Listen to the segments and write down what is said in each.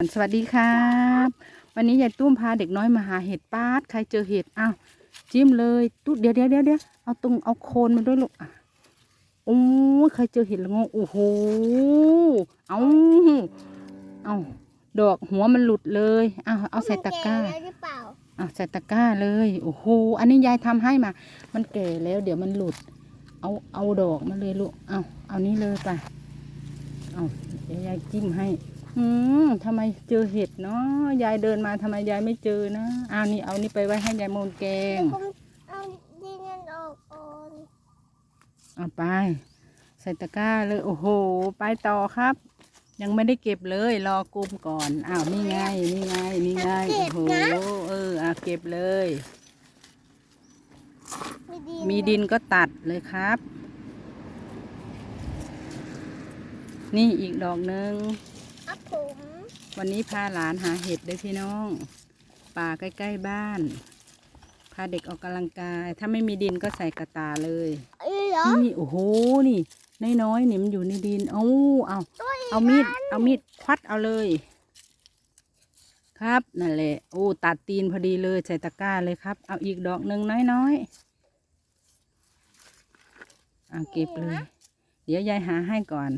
สวัสดีครับ วันนี้ยายตุ้มพาเด็กน้อยมาหาเห็ดป้าดใครเจอเห็ดอ้าวจิ้มเลยตุ๊ดเดี๋ยวเดี๋ยวเดี๋ยวเดี๋ยวเอาตรงเอาโคนมาด้วยลูกอะโอ้ยใครเจอเห็ดละโงงโอ้โหเอาเอาดอกหัวมันหลุดเลยเอาเอาใส่ตะกร้ามันแแล้วหรือเปล่าเอาใส่ตะกร้าเลยโอ้โหอันนี้ยายทำให้มา มันแก่แล้ว เดี๋ยวมันหลุด เอาเอาดอกมาเลยลูกเอาเอานี้เลยไปเอาเดี๋ยวยายจิ้มให้ อืมทำไมเจอเห็ดเนาะยายเดินมาทำไมยายไม่เจอนะอ้าวนี่เอานี่ไปไว้ให้ยายโมนแกงผมเอาดินกันออกก่อนเอาไป ใส่ตะกร้าเลยโอ้โห ไปต่อครับ ยังไม่ได้เก็บเลยรอกลุ่มก่อนอ้าวนี่ไงนี่ไงนี่ไงโอ้โหเอออะเก็บเลย มีดินมีดินก็ตัดเลยครับ นี่อีกดอกหนึ่งครับ ผมวันนี้พาหลานหาเห็ดเด้อพี่น้อง ป่าใกล้ๆบ้าน พาเด็กออกกำลังกาย ถ้าไม่มีดินก็ใส่กระตาเลยเอ้ยเหรอนี่โอ้โหนี่น้อยๆนี่มันอยู่ในดินเอาเอาตัวอีกเอามีดเอามีดควัดเอาเลย ครับนั่นแหละโอ้ตัดตีนพอดีเลยใส่ตะกร้าเลยครับ เอาอีกดอกหนึ่งน้อยๆเอาเก็บเลย เดี๋ยวยายหาให้ก่อน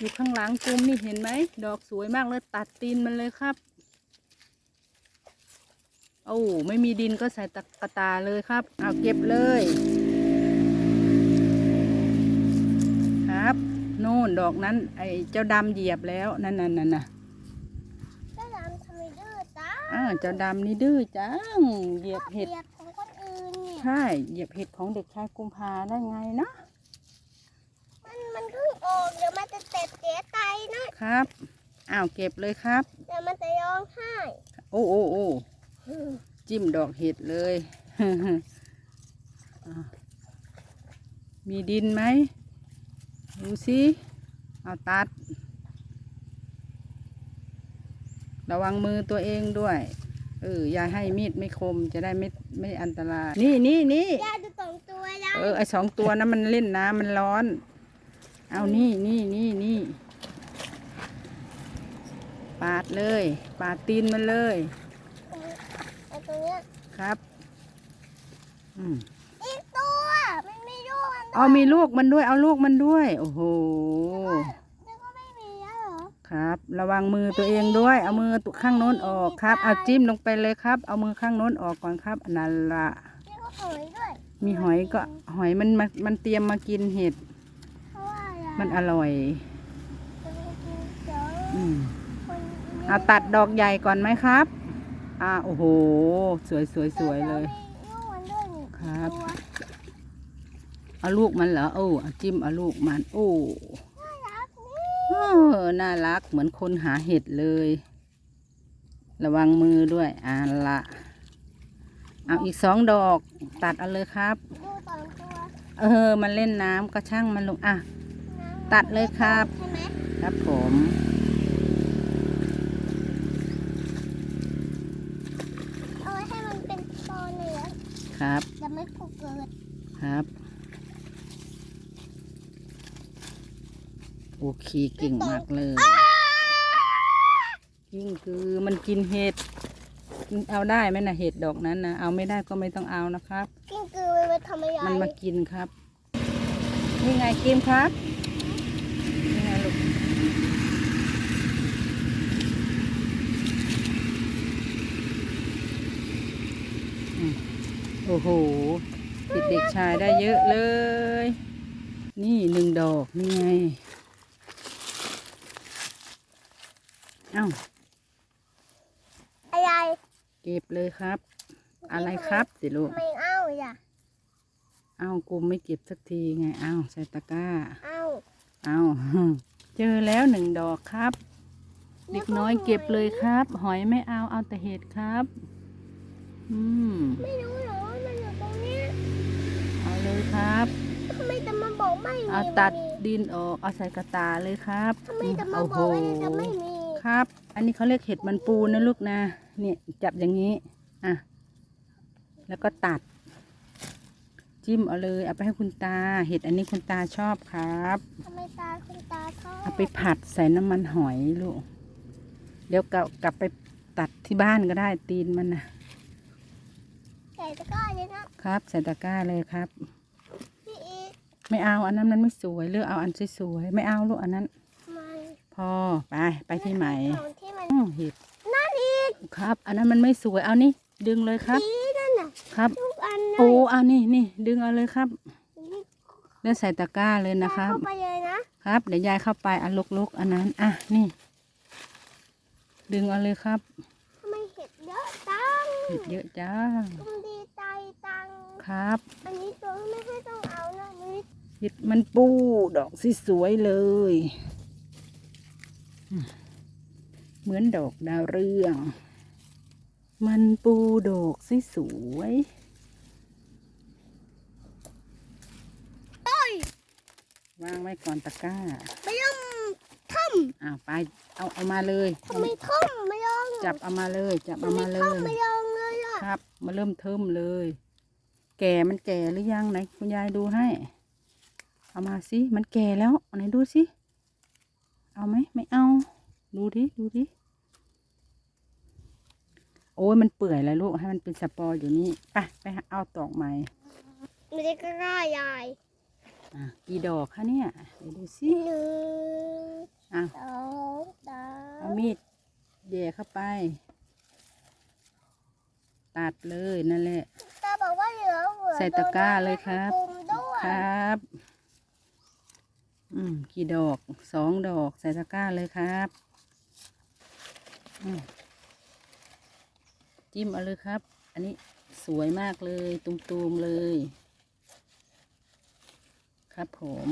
อยู่ข้างหลังกลุ่มนี่เห็นไหม ดอกสวยมากเลยตัดตีนมันเลยครับ โอ้ไม่มีดินก็ใส่ตะกะตาเลยครับ เอาเก็บเลย ครับโน่นดอกนั้น ไอ้เจ้าดำเหยียบแล้วนั่นนั่นนั่นน่ะเจ้าดำทำไมดื้อจ้าอ้าวเจ้าดำนี่ดื้อจังเหยียบเห็ดของคนอื่นเนี่ยใช่เหยียบเห็ดของเด็กชายกุมภาได้ไงเนาะ มันมันเพิ่งออกเดี๋ ยวมันจะเจ็บเสียใจนะครับ อ้าวเก็บเลยครับเดี๋ยวมันจะร้องไห้โอ้โอ้โอ้จิ้มดอกเห็ดเลยอะมีดินไหมดูสิเอาตัด ระวังมือตัวเองด้วย เออ อย่าให้มีดไม่คมจะได้ไม่ไม่อันตราย นี่นี่นี่ ย่าดูสองตัวย่าเออไอสองตัวนั้นมันเล่นน้ำมันร้อน เอานี่นี่นี่นี่ปาดเลย ปาดตีนมันเลยไอ้ตัวเนี้ยครับ อืมอีกตัว มันไม่รู้มันเอามีลูกมันด้วย เอาลูกมันด้วย โอ้โห แล้วก็ไม่มีแล้วเหรอครับ ระวังมือตัวเองด้วย เอามือตัวข้างโน้นออกครับ เอาจิ้มลงไปเลยครับ เอามือข้างโน้นออกก่อนครับนั่นละแล้วก็หอยด้วย มีหอยก็หอยมันมามันเตรียมมากินเห็ด มันอร่อยจะไปกินเดี๋ยวอืมคนเอาตัดดอกใหญ่ก่อนไหมครับ อ่าโอ้โห สวยสวยสวยเลย ครับ เอาลูกมันเหรอโอ้เอาจิ้มเอาลูกมัน โอ้เออน่ารักเหมือนคนหาเห็ดเลย ระวังมือด้วยอ่าละเอาอีกสองดอกตัดเอาเลยครับดูสองตัวเออ มันเล่นน้ำก็ช่างมันลงอะ ตัดเลยครับ ใช่ไหมครับผม เอาไว้ให้มันเป็นตอนเลยอะครับ จะไม่ผูกเกิดครับ โอเคเก่งมากเลย ยิ่งคือมันกินเห็ด เอาได้ไหมนะเห็ดดอกนั้นนะเอาไม่ได้ก็ไม่ต้องเอานะครับ กิ้งกือมันไปทำอะไรมันมากินครับ นี่ไงกิมครับ นี่ไงลูกอืม โอ้โหเด็กเด็กๆชายได้เยอะเลย นี่หนึ่งดอกนี่ไง เอ้า อะไรเก็บเลยครับ อะไรครับสิลูกทำไมเอ้าอะเอ้ากูไม่เก็บสักทีไง เอ้าใส่ตะกร้า เอ้าเอาเจอแล้วหนึ่งดอกครับ เด็กน้อยเก็บเลยครับ หอยไม่เอาเอาแต่เห็ดครับ อืม ไม่รู้เหรอว่ามันอยู่ตรงเนี้ย เอาเลยครับทำไมจะมาบอกไม่มีเอาตัดดินออกเอาใส่กระตาเลยครับทำไมจะมาโอ้บโหอกว่าจะไม่มีครับ อันนี้เขาเรียกเห็ดมันปูนะลูกนะ เนี่ยจับอย่างนี้อะแล้วก็ตัด จิ้มเอาเลยเอาไปให้คุณตา เห็ดอันนี้คุณตาชอบครับทำไมตาคุณตาชอบเอาไปผัดใส่น้ำมันหอยลูกเดี๋ยวกลับกลับไปตัดที่บ้านก็ได้ตีนมันนะใส่ตะกร้าเลยนะครับ ใส่ตะกร้าเลยครับพี่อีก ไม่เอาอันนั้นมันไม่สวยเลือกเอาอันสวยๆไม่เอาลูกอันนั้นมันพอไปไปที่ใหม่ของที่มันอืมเห็ดนั่นอีกครับ อันนั้นมันไม่สวยเอานี่ดึงเลยครับสีนั่นน่ะครับ ทุกอันเลยโอ้เอานี่นี่ดึงเอาเลยครับแล้วใส่ตะกร้าเลยนะครับเข้าไปเลยนะครับ เดี๋ยวยายเข้าไปอันลกๆอันนั้น อะนี่ ดึงเอาเลยครับทำไมเห็ดเยอะจังเห็ดเยอะจ้าคุณดีใจจัง ครับ อันนี้ตัวไม่ให้ต้อง เอานะนี่เห็ดมันปูดอกสิสวยเลยอืมเหมือนดอกดาวเรือง มันปูดอกสิสวยโอ้ยวางไว้ก่อนตะกร้าไม่ยอมทอ้าวไปเอาเอามาเลยำทำไมทำไม่ยอมจับเอามาเลย จับเอาทำไมมาเลยทำไม่ยอมเลยอะครับ มาเริ่มเทิมเลย แก่มันแก่หรือยังไหนคุณยายดูให้ เอามาสิ มันแก่แล้วเอาไหนดูสิ เอาไหม ไม่เอา ดูดิ ดูดิ โอ้ยมันเปื่อยแล้วลูก ให้มันเป็นสปอร์อยู่นี่ ไป ไปหาเอาตอกใหม่ไม่ได้กล้ายายอะกี่ดอกคะเนี่ยเดี๋ยวดูสิหนึ่งอะสองสามเอามีดแย่เข้าไป ตัดเลยนั่นแหละตาบอกว่าเหลือเหลือใส่ตะกร้าเลยครับปุ่มด้วยครับ อืมกี่ดอกสองดอกใส่ตะกร้าเลยครับอืมจิ้มเอาเลยครับ อันนี้สวยมากเลยตุมๆเลย ครับผม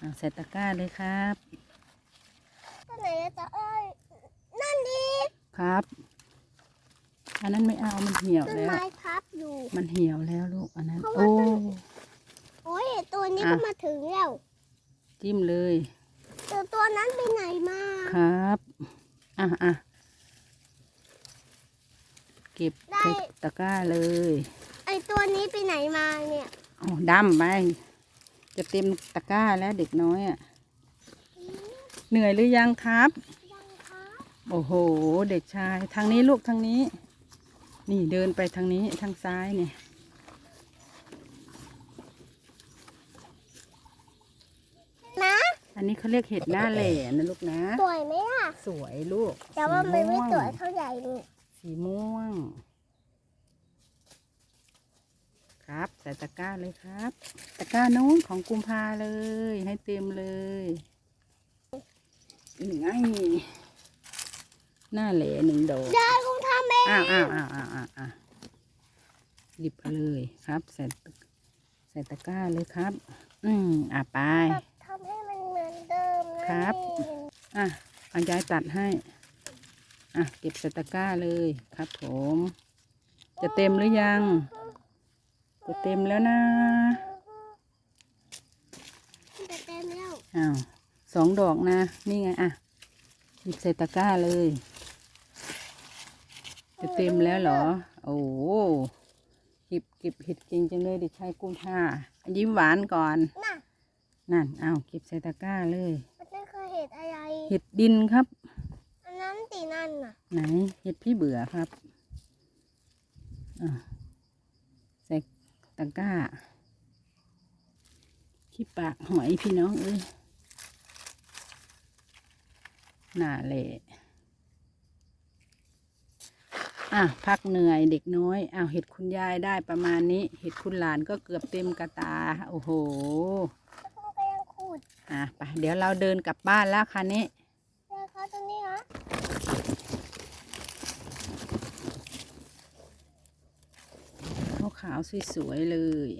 อะใส่ตะกร้าเลยครับตัวไหนจะเอ้ยนั่นดีครับอันนั้นไม่เอามันเหี่ยวต้นแล้วไม้พับอยู่มันเหี่ยวแล้วลูกอันนั้นเพราะว่าโอ้ต้นโอ้ยตัวนี้อะก็มาถึงแล้ว จิ้มเลยแต่ตัวนั้นไปไหนมาครับ อะอะเก็บได้ใส่ตะกร้าเลย ไอตัวนี้ไปไหนมาเนี่ยอ๋อดำไป จะเต็มตะกร้าแล้วเด็กน้อยอะ เหนื่อยหรือยังครับยังครับโอ้โห เด็กชาย ทางนี้ลูกทางนี้ นี่เดินไปทางนี้ทางซ้ายเนี่ย นะ อันนี้เขาเรียกเห็ดหน้าแหล่นะลูกนะ สวยไหมล่ะ สวยลูกแต่ว่ามันไม่วงสวยเท่าใหญ่นี่สีม่วง ครับใส่ตะกร้าเลยครับ ตะกร้านู้นของกุมภาเลย ให้เต็มเลยนี่ไงหน้าแหล่หนึ่งดอกยายคงทำเองอ้าวอ้าวอ้าวอ้าวอ้าวอ้าวหยิบเอาเลยครับ ใส่ตะใส่ตะกร้าเลยครับ อืมอะไป ครับนี่อะเอายายตัดให้อะเก็บใส่ตะกร้าเลยครับผม จะเต็มหรือยัง จะเต็มแล้วนะจะเต็มแล้วอ้าวสองดอกนะ นี่ไงอะหยิบใส่ตะกร้าเลย จะเต็มแล้วเหรอ โอ้โหเก็บเก็บเห็ดเก่งจังเลยเด็กชายกุมภายิ้มหวานก่อนน่ะนั่นเอาเก็บใส่ตะกร้าเลยมันนั่นคือเห็ดอะไร เห็ดดินครับ อันนั้นตีนั่นน่ะ ไหน เห็ดพี่เบื่อครับอะใส่ตะกร้า ขี้ปากหอยพี่น้องเอ้ยหน่าเละอะพักเหนื่อยเด็กน้อยอ้าวเห็ดคุณยายได้ประมาณนี้ เห็ดคุณหลานก็เกือบเต็มกระตา โอ้โห อะไปเดี๋ยวเราเดินกลับบ้านแล้วคันนี้ยายเขาตรงนี้ฮะขาวๆสวยๆเลย